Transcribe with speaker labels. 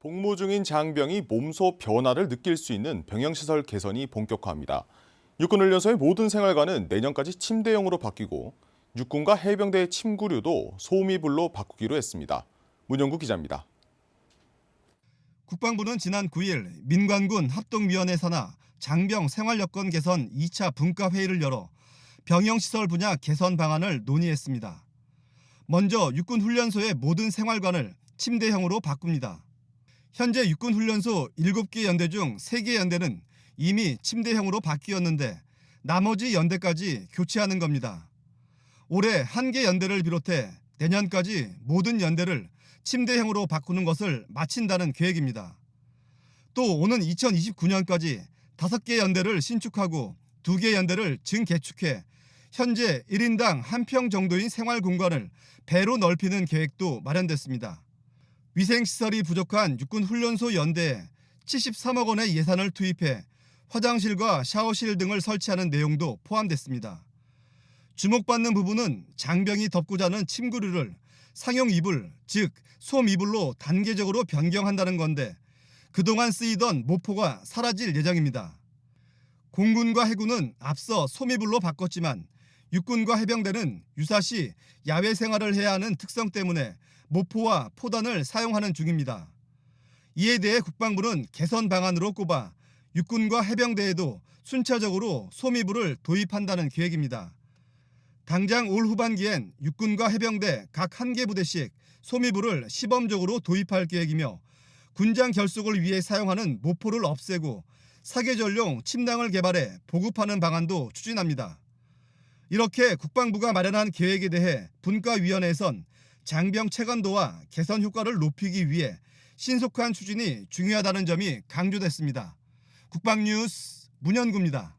Speaker 1: 복무 중인 장병이 몸소 변화를 느낄 수 있는 병영시설 개선이 본격화합니다. 육군훈련소의 모든 생활관은 내년까지 침대형으로 바뀌고 육군과 해병대의 침구류도 소미불로 바꾸기로 했습니다. 문영구 기자입니다.
Speaker 2: 국방부는 지난 9일 민관군 합동위원회 산하 장병 생활여건 개선 2차 분과 회의를 열어 병영시설 분야 개선 방안을 논의했습니다. 먼저 육군 훈련소의 모든 생활관을 침대형으로 바꿉니다. 현재 육군 훈련소 7개 연대 중 3개 연대는 이미 침대형으로 바뀌었는데 나머지 연대까지 교체하는 겁니다. 올해 한 개 연대를 비롯해 내년까지 모든 연대를 침대형으로 바꾸는 것을 마친다는 계획입니다. 또 오는 2029년까지 5개 연대를 신축하고 2개 연대를 증개축해 현재 1인당 한 평 정도인 생활 공간을 배로 넓히는 계획도 마련됐습니다. 위생시설이 부족한 육군훈련소 연대에 73억 원의 예산을 투입해 화장실과 샤워실 등을 설치하는 내용도 포함됐습니다. 주목받는 부분은 장병이 덮고 자는 침구류를 상용 이불, 즉 솜 이불로 단계적으로 변경한다는 건데 그동안 쓰이던 모포가 사라질 예정입니다. 공군과 해군은 앞서 솜 이불로 바꿨지만 육군과 해병대는 유사시 야외 생활을 해야 하는 특성 때문에 모포와 포단을 사용하는 중입니다. 이에 대해 국방부는 개선 방안으로 꼽아 육군과 해병대에도 순차적으로 솜이불을 도입한다는 계획입니다. 당장 올 후반기엔 육군과 해병대 각 한 개 부대씩 소미불을 시범적으로 도입할 계획이며 군장 결속을 위해 사용하는 모포를 없애고 사계절용 침낭을 개발해 보급하는 방안도 추진합니다. 이렇게 국방부가 마련한 계획에 대해 분과위원회에선 장병 체감도와 개선 효과를 높이기 위해 신속한 추진이 중요하다는 점이 강조됐습니다. 국방뉴스 문현구입니다.